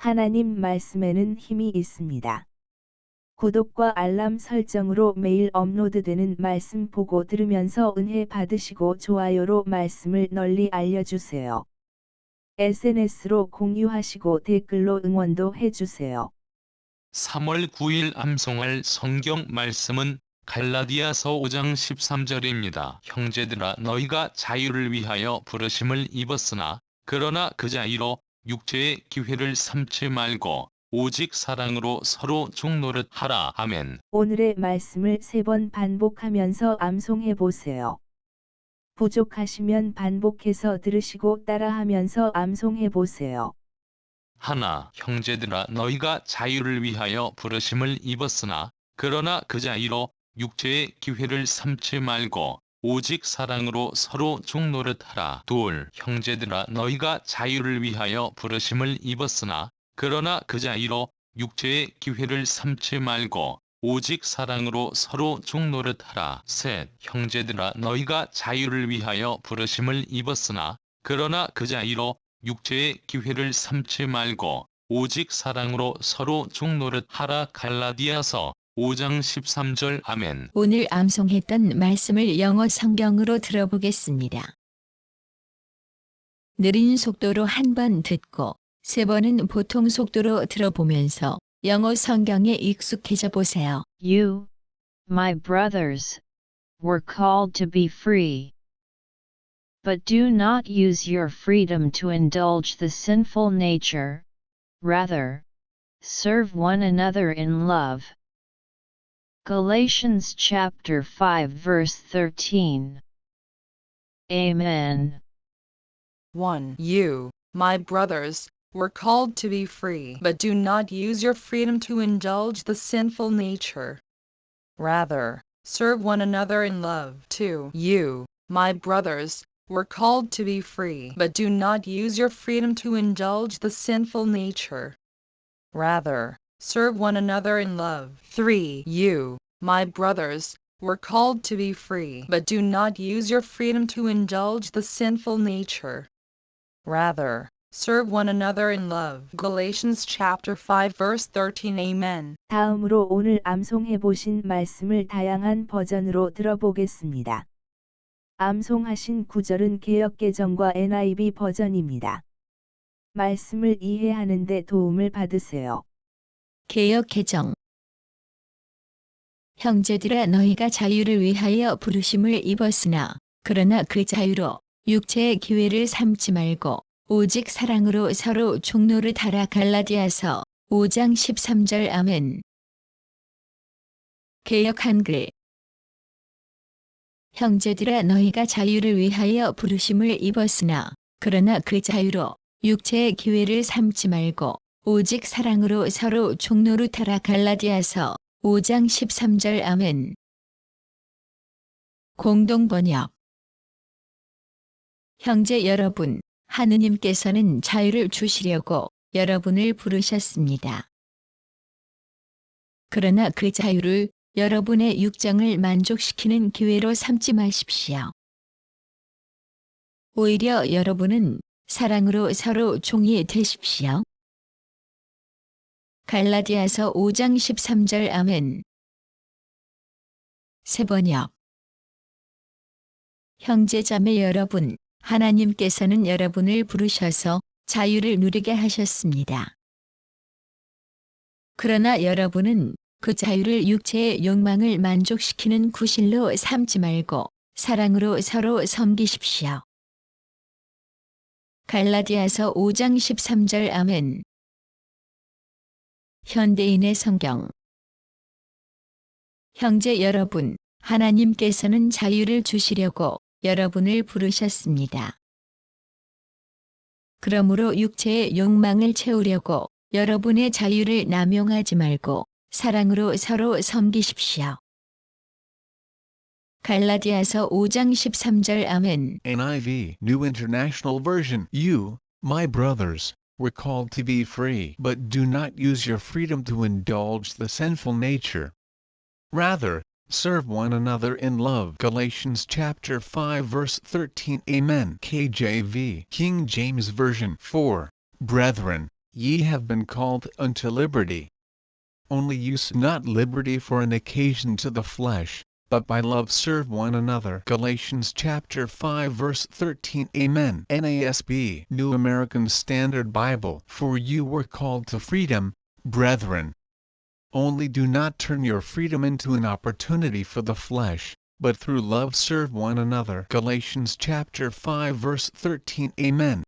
하나님 말씀에는 힘이 있습니다. 구독과 알람 설정으로 매일 업로드되는 말씀 보고 들으면서 은혜 받으시고 좋아요로 말씀을 널리 알려주세요. SNS로 공유하시고 댓글로 응원도 해주세요. 3월 9일 암송할 성경 말씀은 갈라디아서 5장 13절입니다. 형제들아 너희가 자유를 위하여 부르심을 입었으나 그러나 그 자유로 육체의 기회를 삼지 말고 오직 사랑으로 서로 종노릇 하라. 아멘. 오늘의 말씀을 세 번 반복하면서 암송해 보세요. 부족하시면 반복해서 들으시고 따라하면서 암송해 보세요. 하나 형제들아 너희가 자유를 위하여 부르심을 입었으나 그러나 그 자유로 육체의 기회를 삼지 말고 오직 사랑으로 서로 종노릇하라. 둘 형제들아 너희가 자유를 위하여 부르심을 입었으나 그러나 그 자유로 육체의 기회를 삼지 말고 오직 사랑으로 서로 종노릇하라. 셋 형제들아 너희가 자유를 위하여 부르심을 입었으나 그러나 그 자유로 육체의 기회를 삼지 말고 오직 사랑으로 서로 종노릇하라. 갈라디아서 5장 13절 아멘. 오늘 암송했던 말씀을 영어 성경으로 들어보겠습니다. 느린 속도로 한 번 듣고 세 번은 보통 속도로 들어보면서 영어 성경에 익숙해져 보세요. You, my brothers, were called to be free. But do not use your freedom to indulge the sinful nature, rather, serve one another in love. Galatians chapter 5 verse 13. Amen. 1. You, my brothers, were called to be free, but do not use your freedom to indulge the sinful nature. Rather, serve one another in love. 2. You, my brothers, were called to be free, but do not use your freedom to indulge the sinful nature. Rather, serve one another in love. 3. You, my brothers, were called to be free, but do not use your freedom to indulge the sinful nature. Rather, serve one another in love. Galatians chapter 5 verse 13 Amen. 다음으로 오늘 암송해 보신 말씀을 다양한 버전으로 들어보겠습니다. 암송하신 구절은 개역개정과 NIV 버전입니다. 말씀을 이해하는 데 도움을 받으세요. 개역 개정. 형제들아 너희가 자유를 위하여 부르심을 입었으나 그러나 그 자유로 육체의 기회를 삼지 말고 오직 사랑으로 서로 종로를 달아 갈라디아서 5장 13절 아멘. 개역 한글. 형제들아 너희가 자유를 위하여 부르심을 입었으나 그러나 그 자유로 육체의 기회를 삼지 말고 오직 사랑으로 서로 종로를 달아 갈라디아서 5장 13절 아멘 공동 번역 형제 여러분, 하느님께서는 자유를 주시려고 여러분을 부르셨습니다. 그러나 그 자유를 여러분의 육정을 만족시키는 기회로 삼지 마십시오. 오히려 여러분은 사랑으로 서로 종이 되십시오. 갈라디아서 5장 13절 아멘 세번역 형제자매 여러분, 하나님께서는 여러분을 부르셔서 자유를 누리게 하셨습니다. 그러나 여러분은 그 자유를 육체의 욕망을 만족시키는 구실로 삼지 말고 사랑으로 서로 섬기십시오. 갈라디아서 5장 13절 아멘 현대인의 성경 형제 여러분, 하나님께서는 자유를 주시려고 여러분을 부르셨습니다. 그러므로 육체의 욕망을 채우려고 여러분의 자유를 남용하지 말고 사랑으로 서로 섬기십시오. 갈라디아서 5장 13절 아멘 NIV New International Version You, my brothers, were called to be free, but do not use your freedom to indulge the sinful nature. Rather, serve one another in love. Galatians chapter 5 verse 13 Amen. KJV King James Version 4. Brethren, ye have been called unto liberty. Only use not liberty for an occasion to the flesh, but by love serve one another. Galatians chapter 5 verse 13 Amen. NASB New American Standard Bible For you were called to freedom, brethren. Only do not turn your freedom into an opportunity for the flesh, but through love serve one another. Galatians chapter 5 verse 13 Amen.